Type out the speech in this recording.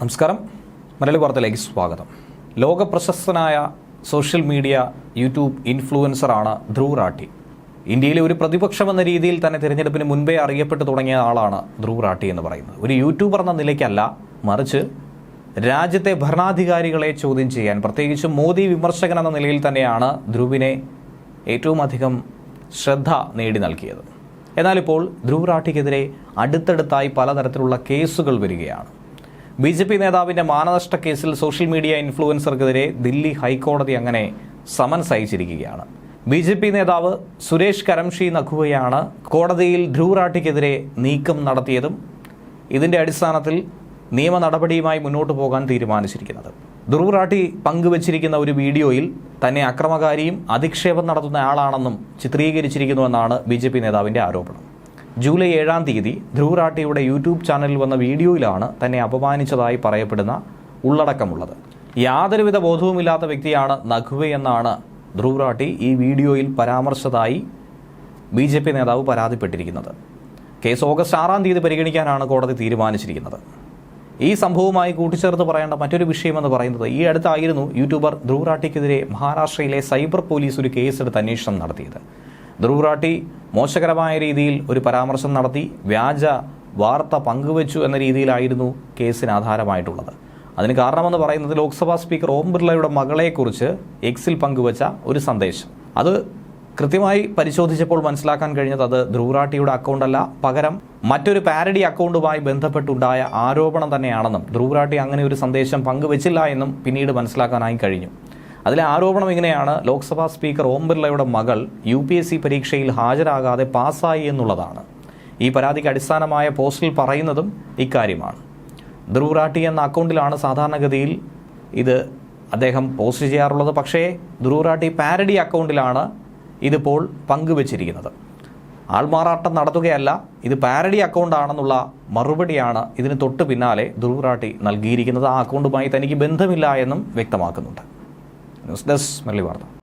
നമസ്കാരം. മലയാളി വാർത്തയിലേക്ക് സ്വാഗതം. ലോക പ്രശസ്തനായ സോഷ്യൽ മീഡിയ യൂട്യൂബ് ഇൻഫ്ലുവൻസറാണ് ധ്രുവ് റാട്ടി ഇന്ത്യയിലെ ഒരു പ്രതിപക്ഷം എന്ന രീതിയിൽ തന്നെ തിരഞ്ഞെടുപ്പിന് മുൻപേ അറിയപ്പെട്ടു തുടങ്ങിയ ആളാണ് ധ്രുവ് റാട്ടി എന്ന് പറയുന്നത്. ഒരു യൂട്യൂബർ എന്ന നിലയ്ക്കല്ല മറിച്ച് രാജ്യത്തെ ഭരണാധികാരികളെ ചോദ്യം ചെയ്യാൻ പ്രത്യേകിച്ച് മോദി വിമർശകൻ എന്ന നിലയിൽ തന്നെയാണ് ധ്രുവിനെ ഏറ്റവും അധികം ശ്രദ്ധ നേടി നൽകിയത്. എന്നാൽ ഇപ്പോൾ ധ്രുവ് റാട്ടിക്കെതിരെ അടുത്തടുത്തായി പലതരത്തിലുള്ള കേസുകൾ വരികയാണ്. ബി ജെ പി നേതാവിന്റെ മാനനഷ്ട കേസിൽ സോഷ്യൽ മീഡിയ ഇൻഫ്ലുവൻസർക്കെതിരെ ദില്ലി ഹൈക്കോടതി അങ്ങനെ സമൻസ് അയച്ചിരിക്കുകയാണ്. ബി ജെ പി നേതാവ് സുരേഷ് കരംഷി നഖുവയാണ് കോടതിയിൽ ധ്രുവറാട്ടിക്കെതിരെ നീക്കം നടത്തിയതും ഇതിന്റെ അടിസ്ഥാനത്തിൽ നിയമ നടപടിയുമായി മുന്നോട്ട് പോകാൻ തീരുമാനിച്ചിരിക്കുന്നത്. ധ്രുവറാട്ടി പങ്കുവച്ചിരിക്കുന്ന ഒരു വീഡിയോയിൽ തന്നെ അക്രമകാരിയും അധിക്ഷേപം നടത്തുന്ന ആളാണെന്നും ചിത്രീകരിച്ചിരിക്കുന്നുവെന്നാണ് ബി ജെ പി നേതാവിന്റെ ആരോപണം. ജൂലൈ ഏഴാം തീയതി ധ്രുവറാട്ടിയുടെ യൂട്യൂബ് ചാനലിൽ വന്ന വീഡിയോയിലാണ് തന്നെ അപമാനിച്ചതായി പറയപ്പെടുന്ന ഉള്ളടക്കമുള്ളത്. യാതൊരുവിധ ബോധവുമില്ലാത്ത വ്യക്തിയാണ് നഖ്വെ എന്നാണ് ധ്രുവ് റാട്ടി ഈ വീഡിയോയിൽ പരാമർശിച്ചതായി ബി ജെ പി നേതാവ് പരാതിപ്പെട്ടിരിക്കുന്നത്. കേസ് ഓഗസ്റ്റ് ആറാം തീയതി പരിഗണിക്കാനാണ് കോടതി തീരുമാനിച്ചിരിക്കുന്നത്. ഈ സംഭവവുമായി കൂട്ടിച്ചേർത്ത് പറയേണ്ട മറ്റൊരു വിഷയമെന്ന് പറയുന്നത് ഈ അടുത്തായിരുന്നു യൂട്യൂബർ ധ്രുവറാട്ടിക്കെതിരെ മഹാരാഷ്ട്രയിലെ സൈബർ പോലീസ് ഒരു കേസെടുത്ത് അന്വേഷണം നടത്തിയത്. ധ്രുവ് റാട്ടി മോശകരമായ രീതിയിൽ ഒരു പരാമർശം നടത്തി വ്യാജ വാർത്ത പങ്കുവച്ചു എന്ന രീതിയിലായിരുന്നു കേസിന് ആധാരമായിട്ടുള്ളത്. അതിന് കാരണമെന്ന് പറയുന്നത് ലോക്സഭാ സ്പീക്കർ ഓം ബിർളയുടെ മകളെക്കുറിച്ച് എക്സിൽ പങ്കുവച്ച ഒരു സന്ദേശം. അത് കൃത്യമായി പരിശോധിച്ചപ്പോൾ മനസ്സിലാക്കാൻ കഴിഞ്ഞത് അത് ധ്രുവറാട്ടിയുടെ അക്കൗണ്ടല്ല. പകരം മറ്റൊരു പാരഡി അക്കൗണ്ടുമായി ബന്ധപ്പെട്ടുണ്ടായ ആരോപണം തന്നെയാണെന്നും ധ്രുവറാട്ടി അങ്ങനെ ഒരു സന്ദേശം പങ്കുവച്ചില്ല എന്നും പിന്നീട് മനസ്സിലാക്കാനായി കഴിഞ്ഞു. അതിലെ ആരോപണം ഇങ്ങനെയാണ്. ലോക്സഭാ സ്പീക്കർ ഓം ബിർളയുടെ മകൾ യു പി എസ് സി പരീക്ഷയിൽ ഹാജരാകാതെ പാസ്സായി എന്നുള്ളതാണ്. ഈ പരാതിക്ക് അടിസ്ഥാനമായ പോസ്റ്റിൽ പറയുന്നതും ഇക്കാര്യമാണ്. ധ്രുവറാട്ടി എന്ന അക്കൗണ്ടിലാണ് സാധാരണഗതിയിൽ ഇത് അദ്ദേഹം പോസ്റ്റ് ചെയ്യാറുള്ളത്. പക്ഷേ ധ്രുവറാട്ടി പാരഡി അക്കൗണ്ടിലാണ് ഇതിപ്പോൾ പങ്കുവച്ചിരിക്കുന്നത്. ആൾമാറാട്ടം നടത്തുകയല്ല ഇത് പാരഡി അക്കൗണ്ടാണെന്നുള്ള മറുപടിയാണ് ഇതിന് തൊട്ട് പിന്നാലെ ധ്രുവറാട്ടി നൽകിയിരിക്കുന്നത്. ആ അക്കൗണ്ടുമായി തനിക്ക് ബന്ധമില്ല എന്നും വ്യക്തമാക്കുന്നുണ്ട്. ന്യൂസ് ഡെസ്ക് മുരളി വാർത്ത.